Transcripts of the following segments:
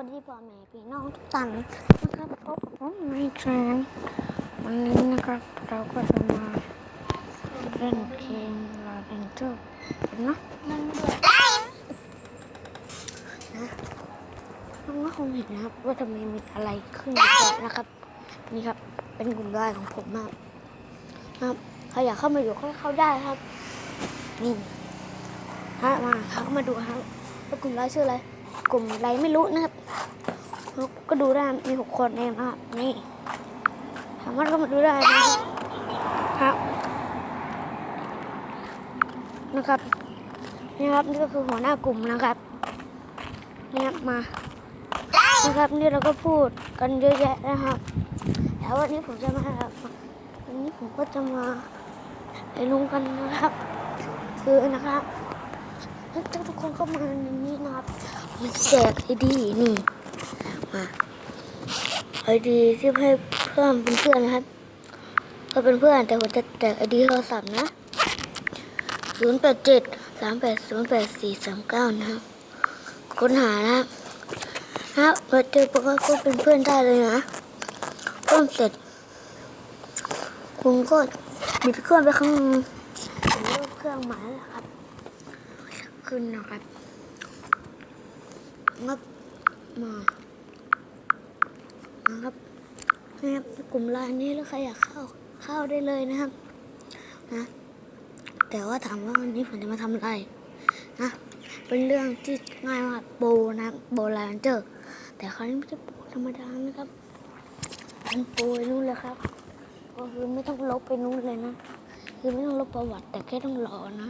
วัสดีพ่อแม่พี่น้องทุกท่านนะครับพบกับผมในแทรนวันนี้นะครับเราก็จะมาเล่นเกมลาเวนเจอร์นะนั่งด้วยนะน้องก็คงเห็นนะครับว่าทำไมมีอะไรขึ้นเยอะนะครับ นี่ครับเป็นกลุ่มไลน์ของผมมากนะครับใครอยากเข้ามาอยู่ก็เข้าได้ครับนี่ฮะมาเข้ามาดูครับกลุ่มไลน์ชื่ออะไร กลุ่มอะไรไม่รู้นะครับก็ดูได้มีหกคนเองนะครับนี่สามารถเข้ามาดูได้นะครับนะครับนี่ครับนี่ก็คือหัวหน้ากลุ่มนะครับนี่ครับมานะครับนี่เราก็พูดกันเยอะแยะนะครับแล้ววันนี้ผมจะมาวันนี้ผมก็จะมาเรียนรู้กันนะครับ คือนะครับถ้าทุกคนเข้ามาในนี้นะครับ มันแจกไอดีนี่ มาไอดีที่ให้เพิ่มเป็นเพื่อนนะครับก็เป็นเพื่อนแต่ผมจะแจกไอดีโทรศัพท์นะศูนย์แปดเจ็ดสามแปดศูนย์แปดสี่สามเก้านะครับค้นหานะครับครับเราเจอปุ๊บก็เป็นเพื่อนได้เลยนะเพิ่มเสร็จ คุณก็บิดเครื่องไปข้างรูปเครื่องหมายนะครับ ขึ้นนะครับ งับมานะครับนี่ครับกลุ่มไลน์นี้แล้วใครอยากเข้าเข้าได้เลยนะครับนะแต่ว่าถามว่าวันนี้ผมจะมาทำอะไรนะเป็นเรื่องที่ง่ายมากโบนะโบราณเจอร์แต่คราวนี้ไม่ใช่โบธรรมดานะครับเป็นโบไปนู่นเลยครับก็คือไม่ต้องลบไปนู่นเลยนะคือไม่ต้องลบประวัติแต่แค่ต้องรอนะ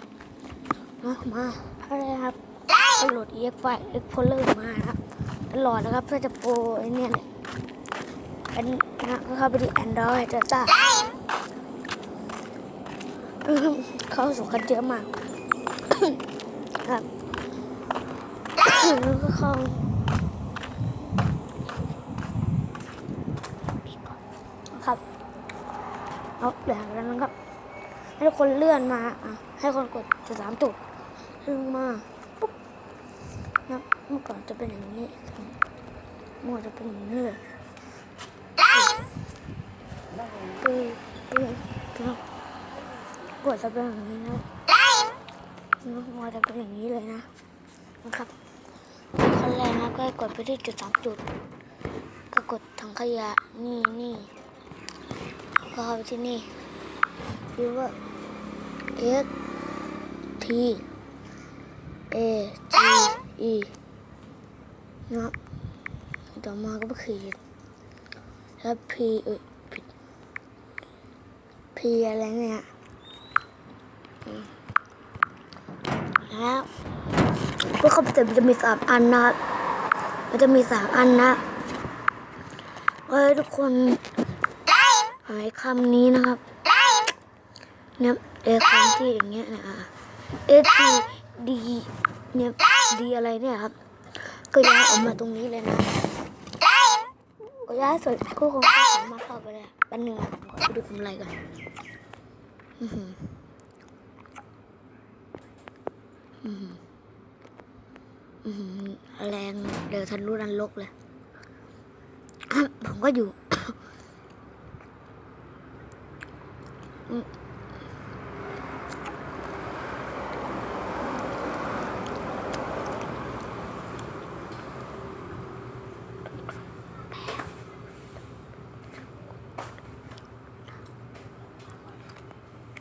นะมาอะไรครับ โหลด ex file ex folder มานะครับตลอดนะครับเพื่อจะโปรเนี่ยแหละเป็นนะก็เข้าไปที่ Android จ้าจ้าเข้าสู่กันเยอะมากครับแล้วก็เข้าครับเอาแบบนั้นนะครับให้คนเลื่อนมาอะให้คนกดจุดสามจุดลงมา เมื่อก่อนจะเป็นอย่างนี้เมื่อก่อนจะเป็นอย่างนี้เลยคือคือคือปวดจะเป็นอย่างนี้นะน้องมอจะเป็นอย่างนี้เลยนะนะครับขั้นแรกนะก็ให้กดไปที่จุดสามจุด ก็กดถังขยะนี่นี่ก็เข้าไปที่นี่คือว่า S T A G E นะครับต่อมาก็ไปขีดแล้ว P เอ้ยพีอะไรเนี่ยแล้วพวกเขาจะจะมีสามอันนะมันจะมีสามอันนะก็ให้ทุกคนหายคำนี้นะครับเนี่ยเอคำที่อย่างเงี้ยนะเอดีดีเนี่ยดีอะไรเนี่ยครับ ก็ย้ายออกมาตรงนี้เลยนะก็ย้ายส่วนก็คงก็สามารถเข้าไปเลยแป๊บนึงนะขอดูกำไรก่อนอือหืออือหืออือหือแรงเดี๋ยวทะลุนันลกเลยผมก็อยู่ อืม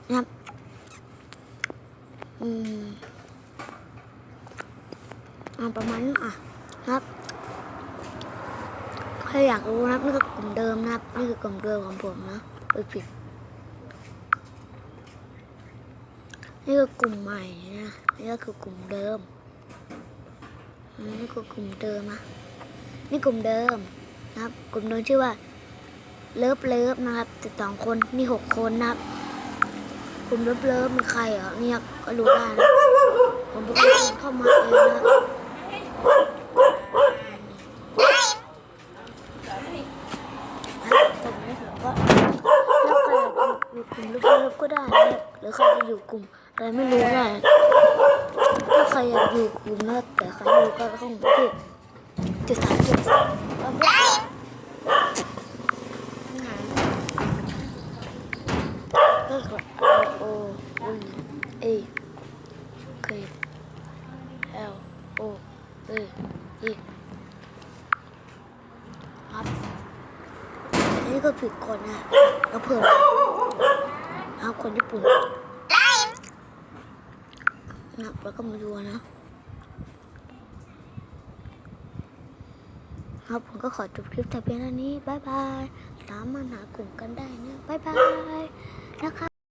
นะครับ อืมอาประมาณนั้อะครับใครอยากรู้นะครับนี่คือกลุ่มเดิมนะครับ นี่คือกลุ่มเดิมของผมนะเอ้ยผิด นี่คือกลุ่มใหม่นะนี่ก็คือกลุ่มเดิมนี่คือกลุ่มเดิมนะนี่กลุ่มเดิมนะครับ กลุ่มเดิมชื่อว่าเลิฟเลิฟนะครับสิบสองคนนี่หกคนนะครับ ผมเลิฟเลิฟมันใครเหรอเนี่ยก็รู้ได้ผมเพิ่งเข้ามาเองนะกลุ่มเลิฟก็ได้หรือใครจะอยู่กลุ่มอะไรไม่รู้นะถ้าใครอยากอยู่กลุ่มนะแต่ใครไม่รู้ก็ต้องที่จุดสามจุดสามก็ O N A K L O A E ครับอันนี้ก็ผิดคนนะแล้วเพื่มเอาคนญี่ปุ่นนับแล้วก็มาดูนะครับผมก็ขอจบคลิปแต่เพียงเท่านี้บายบาย ตามมาหากลุ่มกันได้นะบายบาย นะคะ